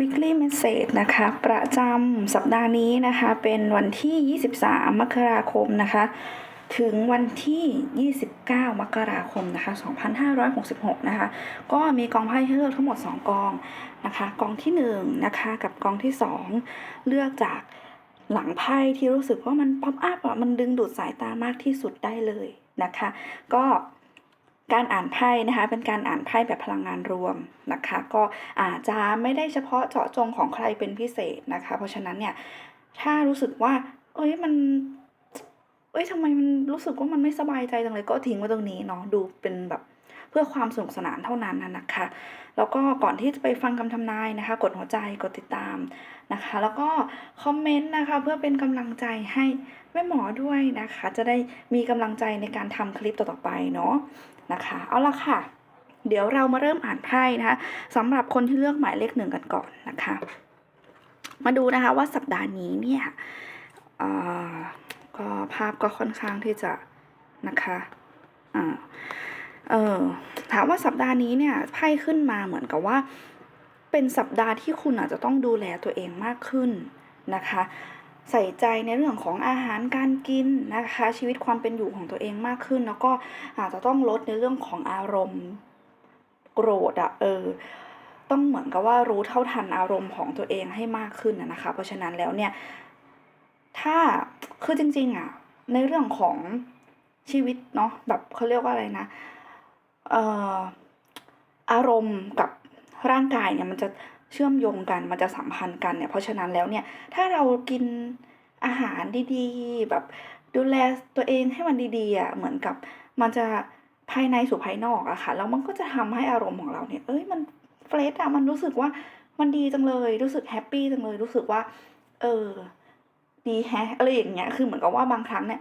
weekly message นะคะ ประจำสัปดาห์นี้นะคะ เป็นวันที่ 23 มกราคมนะคะ ถึงวันที่ 29 มกราคมนะคะ 2566 นะคะ ก็มีกองไพ่ให้เลือกทั้งหมด 2 กองนะคะ กองที่1นะคะกับกองที่ 2 เลือกจากหลังไพ่ที่รู้สึกว่ามันป๊อปอัพอะมันดึงดูดสายตามากที่สุดได้เลยนะคะ ก็ การอ่านไพ่นะคะเป็นการอ่านไพ่แบบพลังงานรวมนะคะ ก็อาจจะไม่ได้เฉพาะเจาะจงของใครเป็นพิเศษนะคะ เพราะฉะนั้นเนี่ยถ้ารู้สึกว่า เอ้ยมันเอ้ยทำไมมันรู้สึกว่ามันไม่สบายใจจังเลยก็ทิ้งไว้ตรงนี้เนาะดูเป็นแบบ เพื่อความสนุกสนานเท่านั้นนะคะ แล้วก็ก่อนที่จะไปฟังคำทำนายนะคะ กดหัวใจกดติดตามนะคะ แล้วก็คอมเมนต์นะคะ เพื่อเป็นกำลังใจให้แม่หมอด้วยนะคะ จะได้มีกำลังใจในการทำคลิปต่อๆไปเนาะนะคะ เอาละค่ะ เดี๋ยวเรามาเริ่มอ่านไพ่นะคะสำหรับคนที่เลือกหมายเลขหนึ่งกันก่อนนะคะ มาดูนะคะว่าสัปดาห์นี้เนี่ยก็ภาพก็ค่อนข้างที่จะนะคะอ่า เออถามว่าสัปดาห์นี้เนี่ยไพ่ขึ้นมาเหมือนกับว่า เป็นสัปดาห์ที่คุณอาจจะต้องดูแลตัวเองมากขึ้นนะคะ ใส่ใจในเรื่องของอาหารการกินนะคะ ชีวิตความเป็นอยู่ของตัวเองมากขึ้น แล้วก็อาจจะต้องลดในเรื่องของอารมณ์โกรธอะเออต้องเหมือนกับว่ารู้เท่าทันอารมณ์ของตัวเองให้มากขึ้นนะคะ เพราะฉะนั้นแล้วเนี่ยถ้าคือจริงๆอะในเรื่องของชีวิตเนาะแบบเขาเรียกว่าอะไรนะ อารมณ์กับร่างกายเนี่ยมันจะเชื่อมโยงกันมันจะสัมพันธ์กันเนี่ยเพราะฉะนั้นแล้วเนี่ยถ้าเรากินอาหารดีๆ แบบดูแลตัวเองให้มันดีๆอะเหมือนกับมันจะภายในสู่ภายนอกอะค่ะแล้วมันก็จะทำให้อารมณ์ของเราเนี่ย เอ้ยมันเฟรชอะมันรู้สึกว่ามันดีจังเลยรู้สึกแฮปปี้จังเลยรู้สึกว่า เออ ดีแฮะอะไรอย่างเงี้ยคือเหมือนกับว่าบางครั้งเนี่ย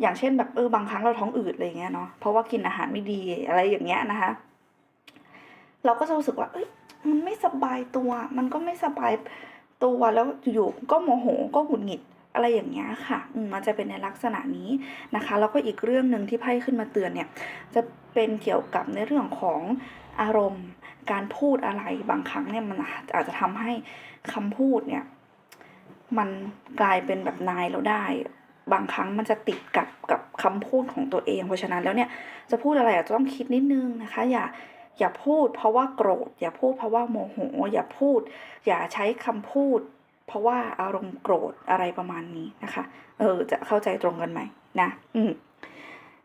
อย่างเช่นแบบเออบางครั้งเราท้องอืดอะไรเงี้ยเนาะเพราะว่ากินอาหารไม่ดีอะไรอย่างเงี้ยนะคะ เราก็จะรู้สึกว่า เอ้ยมันไม่สบายตัว มันก็ไม่สบายตัวแล้วอยู่ๆก็โมโหก็หงุดหงิดอะไรอย่างเงี้ยค่ะอืมมันจะเป็นในลักษณะนี้นะคะ แล้วก็อีกเรื่องหนึ่งที่ไพ่ขึ้นมาเตือนเนี่ย จะเป็นเกี่ยวกับในเรื่องของอารมณ์ การพูดอะไรบางครั้งเนี่ยมันอาจจะทำให้คำพูดเนี่ย มันกลายเป็นแบบนายเราได้ บางครั้งมันจะติดกับกับคำพูดของตัวเอง เพราะฉะนั้นแล้วเนี่ยจะพูดอะไรอาจจะต้องคิดนิดนึงนะคะ อย่าอย่าพูด เพราะว่าโกรธ อย่าพูดเพราะว่าโมโห อย่าพูด อย่าใช้คำพูด เพราะว่าอารมณ์โกรธอะไรประมาณนี้นะคะ เออจะเข้าใจตรงกันไหมนะ อืม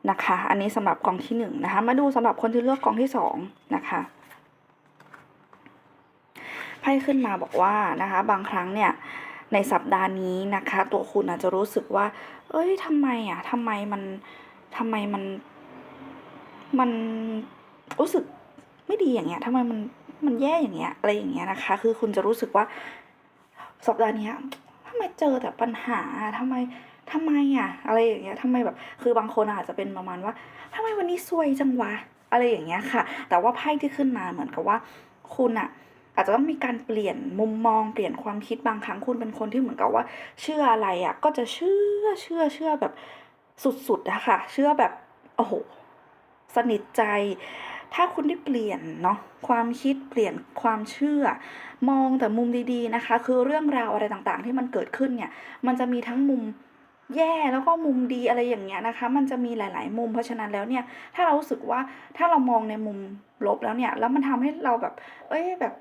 นะคะ อันนี้สำหรับกองที่หนึ่งนะคะ มาดูสำหรับคนที่เลือกกองที่สองนะคะไพ่ขึ้นมาบอกว่านะคะ บางครั้งเนี่ย ในสัปดาห์นี้นะคะ ตัวคุณอาจจะรู้สึกว่า เอ้ยทำไมอะทำไมมันทำไมมัน มันรู้สึกไม่ดีอย่างเงี้ยทำไมมันมันแย่อย่างเงี้ยอะไรอย่างเงี้ยนะคะ คือคุณจะรู้สึกว่า สัปดาห์นี้ทำไมเจอแต่ปัญหาทำไมทำไมอะ อะไรอย่างเงี้ยทำไมแบบ คือบางคนอาจจะเป็นประมาณว่าทำไมวันนี้ซวยจังวะ อะไรอย่างเงี้ยค่ะ แต่ว่าไพ่ที่ขึ้นมาเหมือนกับว่า คุณอะ อาจจะต้องมีการเปลี่ยนมุมมองเปลี่ยนความคิดบางครั้งคุณเป็นคนที่เหมือนกับว่า เชื่ออะไรอะก็จะเชื่อเชื่อเชื่อแบบสุดๆอะคะเชื่อแบบโอ้โหสนิทใจ ถ้าคุณได้เปลี่ยนเนาะความคิดเปลี่ยนความเชื่อ มองแต่มุมดีๆนะคะ คือเรื่องราวอะไรต่างๆ ที่มันเกิดขึ้นเนี่ย มันจะมีทั้งมุมแย่แล้วก็มุมดีอะไรอย่างเงี้ยนะคะ มันจะมีหลาย ๆ มุมเพราะฉะนั้นแล้วเนี่ย ถ้าเรารู้สึกว่าถ้าเรามองในมุมลบแล้วเนี่ย แล้วมันทำให้เราแบบ เอ้ยแบบ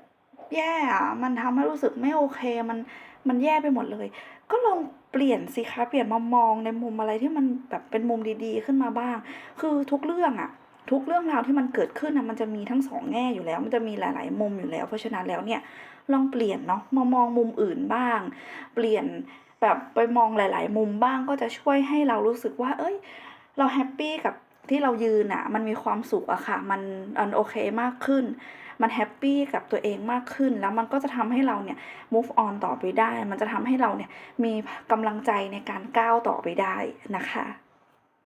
แย่อะมันทำให้รู้สึกไม่โอเค มันมันแย่ไปหมดเลย ก็ลองเปลี่ยนสิคะเปลี่ยนมามองในมุมอะไรที่มันแบบเป็นมุมดีๆ ขึ้นมาบ้าง คือทุกเรื่องอะทุกเรื่องราวที่มันเกิดขึ้นนะมันจะมีทั้งสองแง่อยู่แล้ว มันจะมีหลายๆ มุมอยู่แล้ว เพราะฉะนั้นแล้วเนี่ยลองเปลี่ยนเนาะมามองมุมอื่นบ้าง เปลี่ยนแบบไปมองหลาย ๆ มุมบ้างก็จะช่วยให้เรารู้สึกว่า เอ้ย เราแฮปปี้กับที่เรายืนอะมันมีความสุขอะค่ะ มันอันโอเคมากขึ้น มันแฮปปี้กับตัวเองมากขึ้น แล้วมันก็จะทำให้เราเนี่ย move on ต่อไปได้ มันจะทำให้เราเนี่ยมีกำลังใจในการก้าวต่อไปได้นะคะ